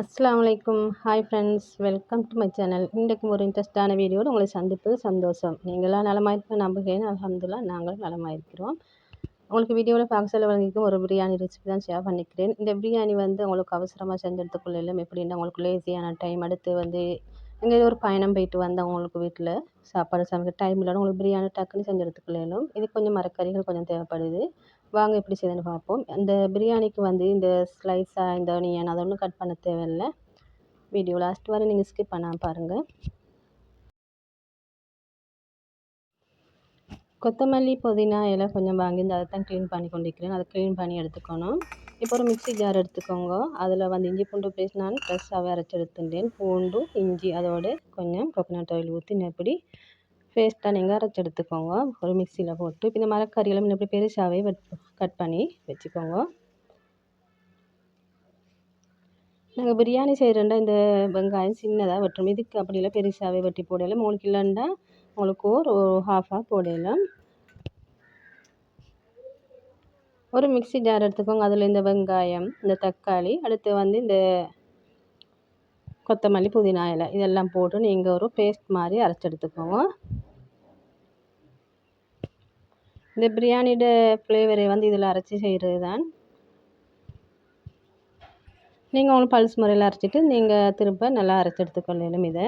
அஸ்ஸலாமு வலைக்கும் hi friends welcome to my channel இன்றைக்கு ஒரு இன்ட்ரெஸ்டான வீடியோடு உங்களை சந்திப்பது சந்தோஷம். நீங்களாம் நலமாயிருக்க நம்புகிறேன். அலமதுல்லா நாங்களும் நலமாயிருக்கிறோம். உங்களுக்கு வீடியோவில் பார்க்க சொல்ல வழங்கிக்கும் ஒரு பிரியாணி ரெசிபி தான் ஷேர் பண்ணிக்கிறேன். இந்த பிரியாணி வந்து உங்களுக்கு அவசரமாக செஞ்செடுத்துக்குள்ள இல்லை. எப்படின்னா உங்களுக்கு லேசியான டைம் அடுத்து வந்து எங்கேயாவது ஒரு பயணம் போயிட்டு வந்தால் உங்களுக்கு வீட்டில் சாப்பாடு சமைக்க டைம் இல்லைன்னா உங்களுக்கு பிரியாணி டக்குன்னு செஞ்செடுத்துக்கொள்ளும் இது கொஞ்சம் மரக்கறிகள் கொஞ்சம் தேவைப்படுது. வாங்க எப்படி செய்யுதுன்னு பார்ப்போம். இந்த பிரியாணிக்கு வந்து இந்த ஸ்லைஸாக இந்த ஆனியன் அதை ஒன்றும் கட் பண்ண தேவையில்லை. வீடியோ லாஸ்ட் வரை நீங்கள் ஸ்கிப் பண்ணாமல் பாருங்கள் கொத்தமல்லி புதினா இலை கொஞ்சம் வாங்கி இந்த அதை தான் க்ளீன் பண்ணி கொண்டிருக்கிறேன். அதை க்ளீன் பண்ணி எடுத்துக்கணும். இப்போ ஒரு மிக்ஸி ஜார் எடுத்துக்கோங்க. அதில் வந்து இஞ்சி பூண்டு பேஸ்ட் நான் ஃப்ரெஷ்ஷாகவே அரைச்சி எடுத்துட்டேன். பூண்டு இஞ்சி அதோடு கொஞ்சம் கோகனட் ஆயில் ஊற்றி எப்படி பேஸ்ட்டாக நீங்கள் அரைச்சி எடுத்துக்கோங்க. ஒரு மிக்சியில் போட்டு இப்போ இந்த மரக்கறியெல்லாம் இப்படி பெருசாகவே கட் பண்ணி வச்சுக்கோங்க. நாங்கள் பிரியாணி செய்கிறோண்டா இந்த வெங்காயம் சின்னதாக வெட்டுறோம். இதுக்கு அப்படி இல்லை பெருசாகவே வெட்டி போடலாம் மூணு கிலோண்டா உங்களுக்கு ஒரு ஹாஃபாக போடலாம். ஒரு மிக்ஸி ஜார் எடுத்துக்கோங்க. அதில் இந்த வெங்காயம் இந்த தக்காளி அடுத்து வந்து இந்த கொத்தமல்லி புதினா இலை இதெல்லாம் போட்டு நீங்கள் ஒரு பேஸ்ட் மாதிரி அரைச்சி எடுத்துக்கோங்க. இந்த பிரியாணியோட ஃப்ளேவரை வந்து இதில் அரைச்சி செய்கிறது தான் நீங்கள் உங்களுக்கு பல்ஸ் முறையில் அரைச்சிட்டு நீங்கள் திரும்ப நல்லா அரைச்சி எடுத்துக்கொள்ளணும் இதை.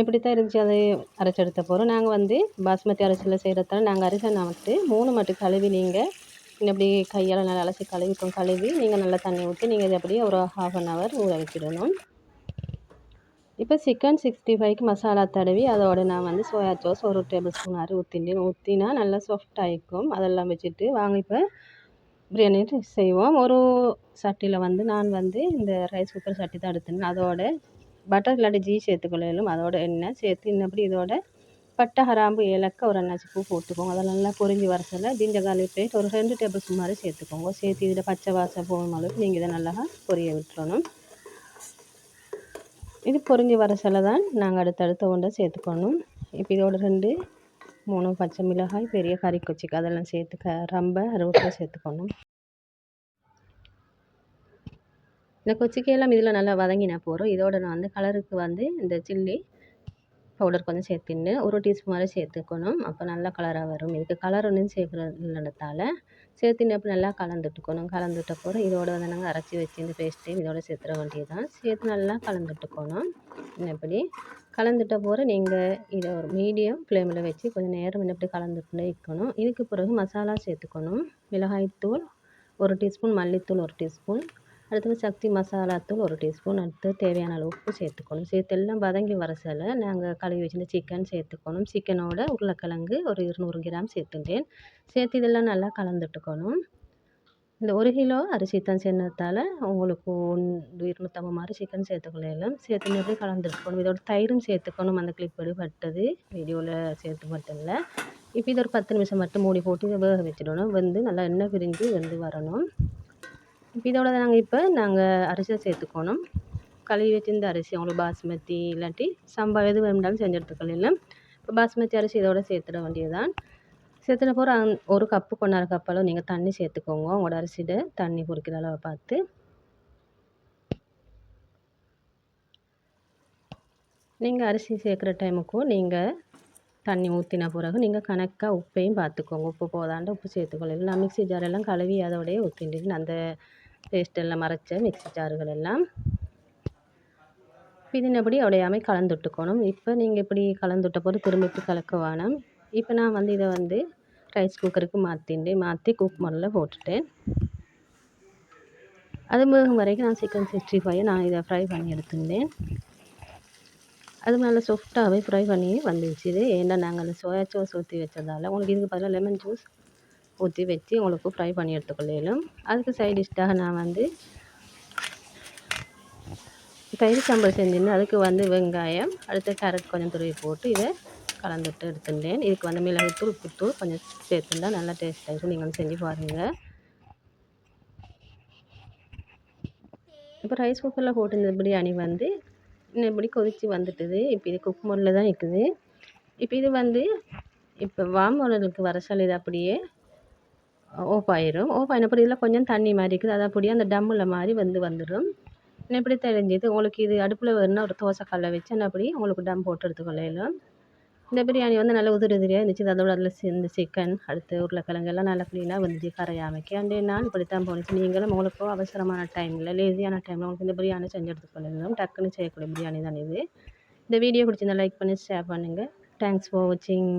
இப்படி தான் இருந்துச்சு அதை அரைச்சி எடுத்த போகிறோம் நாங்கள் வந்து பாஸ்மதி அரைச்சியில் செய்கிறதால நாங்கள் அரிசி நமக்கு மூணு மட்டும் கழுவி நீங்கள் இப்படி கையால் நல்லா அலசி கழுவிக்கும். கழுவி நீங்கள் நல்லா தண்ணி ஊற்றி நீங்கள் இதை அப்படியே ஒரு ஹாஃப் அன் ஹவர் ஊற வச்சிடணும். இப்போ சிக்கன் சிக்ஸ்டி ஃபைவ்க்கு மசாலா தடவி அதோட நான் வந்து சோயா சாஸ் ஒரு டேபிள் ஸ்பூன் அரை ஊற்றினேன் ஊற்றினா நல்லா சாஃப்ட் ஆகிக்கும் அதெல்லாம் வச்சுட்டு வாங்க இப்போ பிரியாணி செய்வோம். ஒரு சட்டியில் வந்து நான் வந்து இந்த ரைஸ் குக்கர் சட்டி தான் எடுத்தேன் அதோட பட்டர் இல்லாட்டி ஜீ சேர்த்துக்கொள்ளும் அதோட எண்ணெய் சேர்த்து இன்னப்படி இதோட பட்டை ஹராம்பு ஏலக்காய் ஒரு அண்ணாச்சி பூ போட்டுக்கோங்க. அதை நல்லா பொரிஞ்சு வரசில் சொல்ல போயிட்டு ஒரு ரெண்டு டேபிள் ஸ்பூன் மாதிரி சேர்த்துக்கோங்க. சேர்த்து இதில் பச்சை வாசம் போகும் அளவுக்கு நீங்கள் இதை நல்லா பொரிய விட்டுறணும். இது பொரிஞ்சு வர சில தான் நாங்கள் அடுத்தடுத்த ஒன்றை சேர்த்துக்கணும். இப்போ இதோட ரெண்டு மூணு பச்சை மிளகாய் பெரிய கறி கொச்சிக்கு அதெல்லாம் சேர்த்து க ரொம்ப அறுபது சேர்த்துக்கணும். இந்த கொச்சிக்கையெல்லாம் இதில் நல்லா வதங்கினா போகிறோம் இதோட நான் வந்து கலருக்கு வந்து இந்த சில்லி பவுடர் கொஞ்சம் சேர்த்துன்னு ஒரு டீஸ்பூன் மாதிரி சேர்த்துக்கணும். அப்போ நல்லா கலராக வரும். இதுக்கு கலர் ஒன்றும் சேர்க்குறதுனால சேர்த்துன்னு அப்போ நல்லா கலந்துட்டுக்கணும். கலந்துட்டப்போ இதோட வந்து நாங்கள் அரைச்சி வச்சு இந்த பேஸ்ட்டு இதோட சேர்த்துற வேண்டியது தான் சேர்த்து நல்லா கலந்துட்டுக்கணும். இப்படி? கலந்துட்ட போகிற நீங்கள் இதை ஒரு மீடியம் ஃப்ளேமில் வச்சு கொஞ்சம் நேரம் இப்படி கலந்துட்டு வைக்கணும் இதுக்கு பிறகு மசாலா சேர்த்துக்கணும். மிளகாய்த்தூள் ஒரு டீஸ்பூன் மல்லித்தூள் ஒரு டீஸ்பூன். அடுத்தது சக்தி மசாலாத்தூள் ஒரு டீஸ்பூன். அடுத்து தேவையான அளவு உப்பு சேர்த்துக்கணும். சேர்த்து எல்லாம் வதங்கி வர சில நாங்கள் கழுவி வச்சுருந்த சிக்கன் சேர்த்துக்கணும். சிக்கனோட உருளைக்கிழங்கு ஒரு இருநூறு கிராம் சேர்த்துட்டேன். சேர்த்து இதெல்லாம் நல்லா கலந்துட்டுக்கணும். இந்த ஒரு கிலோ அரிசி தான் சேர்ந்ததால் உங்களுக்கு ஒன்று இருநூற்றம்பது மாதிரி சிக்கன் சேர்த்துக்கொள்ளலாம். சேர்த்து நிறைய கலந்துட்டுக்கணும். இதோட தயிரும் சேர்த்துக்கணும். அந்த கிளிப் பட்டது வீடியோவில் சேர்த்து மட்டும் இல்லை. இப்போ இது ஒரு பத்து நிமிஷம் மட்டும் மூடி போட்டு இதை வேக வச்சிடணும். வந்து நல்லா எண்ணெய் பிரிஞ்சு வெந்து வரணும். இப்போ இதோட நாங்கள் இப்போ நாங்கள் அரிசியை சேர்த்துக்கணும். கழுவி வச்சிருந்த அரிசி அவங்களுக்கு பாஸ்மதி இல்லாட்டி சம்பா எது வேணும்னாலும் செஞ்சு எடுத்துக்கலாம். இப்போ பாஸ்மதி அரிசி இதோட சேர்த்துட வேண்டியதுதான். சேர்த்துன போகிற அந் ஒரு கப்பு கொண்டார கப்பளவு நீங்கள் தண்ணி சேர்த்துக்கோங்க. உங்களோட அரிசியிட தண்ணி குடிக்கிற அளவை பார்த்து. நீங்கள் அரிசி சேர்க்குற டைமுக்கும் நீங்கள் தண்ணி ஊற்றின பிறகு நீங்கள் கணக்காக உப்பையும் பார்த்துக்கோங்க. உப்பு போதாண்டு உப்பு சேர்த்துக்கொள்ளலாம் நான் மிக்ஸி ஜாரெல்லாம் கழுவி அதோடய ஊற்றிட்டு அந்த பேஸ்டெல்லாம் மறைச்ச மிக்சி ஜாறுகள் எல்லாம். பிதினபடி உடையாமல் கலந்துட்டுக்கணும். இப்போ நீங்கள் இப்படி கலந்துட்ட போது திரும்பிட்டு கலக்க வேணாம். இப்போ நான் வந்து இதை வந்து ரைஸ் குக்கருக்கு மாற்றிண்டு மாற்றி குக் மோடில் போட்டுட்டேன். அது மிகும் வரைக்கும் நான் சிக்கன் சிக்ஸ்டி ஃபைவ் நான் இதை ஃப்ரை பண்ணி எடுத்துருந்தேன். அது மேலே சாஃப்டாகவே ஃப்ரை பண்ணி வந்துச்சு இது. ஏன்னா நாங்கள் சோயா சாஸ் ஊற்றி வச்சதால். உங்களுக்கு இதுக்கு பதிலாக லெமன் ஜூஸ் ஊற்றி வச்சு உங்களுக்கு ஃப்ரை பண்ணி எடுத்துக்கொள்ளலும் அதுக்கு சைட் டிஷ்ஷாக நான் வந்து தயிர் சாம்பார் செஞ்சிருந்தேன். அதுக்கு வந்து வெங்காயம் அடுத்து கேரட் கொஞ்சம் துருவி போட்டு இதை கலந்துட்டு எடுத்துட்டேன். இதுக்கு வந்து மிளகுத்தூள் உப்புத்தூள் கொஞ்சம் சேர்த்துருந்தா நல்லா டேஸ்ட்டாக இருக்கும். நீங்கள் செஞ்சு பாருங்கள் இப்போ ரைஸ் குக்கரில் போட்டிருந்த பிரியாணி வந்து இன்னும் இப்படி கொதித்து வந்துட்டுது. இப்போ இது குக் மோடில் தான் இருக்குது இப்போ இது வந்து இப்போ வாம் வர சொல்லுது அப்படியே ஓஃப் ஆயிரும். ஓஃப் ஆயினப்போ இதில் கொஞ்சம் தண்ணி மாதிரி இருக்குது. அது அப்படியே அந்த டம்மில் மாதிரி வந்து வந்துடும் இன்னும் இப்படி தெரிஞ்சது? உங்களுக்கு இது அடுப்பில் வேணும்னா ஒரு தோசைக்கல்லை வச்சு நான் அப்படி உங்களுக்கு டம் போட்டு எடுத்துக்கொள்ளலாம் இந்த பிரியாணி வந்து நல்லா உதிரி உதிரியாக இருந்துச்சு. அதோட அதில் இந்த சிக்கன் அடுத்து உருளைக்கிழங்கு எல்லாம் நல்லா க்ளீனாக வந்துச்சு. கரையை அமைக்க. அண்டே நான் இப்படி தான் போணுச்சு. நீங்களும் உங்களுக்கு அவசரமான டைமில் லேசியான டைமில் உங்களுக்கு இந்த பிரியாணி செஞ்சு எடுத்துக்கொள்ளலாம் டக்குன்னு செய்யக்கூடிய பிரியாணி தான் இது. இந்த வீடியோ பிடிச்சிருந்தா லைக் பண்ணி ஷேர் பண்ணுங்கள் தேங்க்ஸ் ஃபார் வாட்சிங்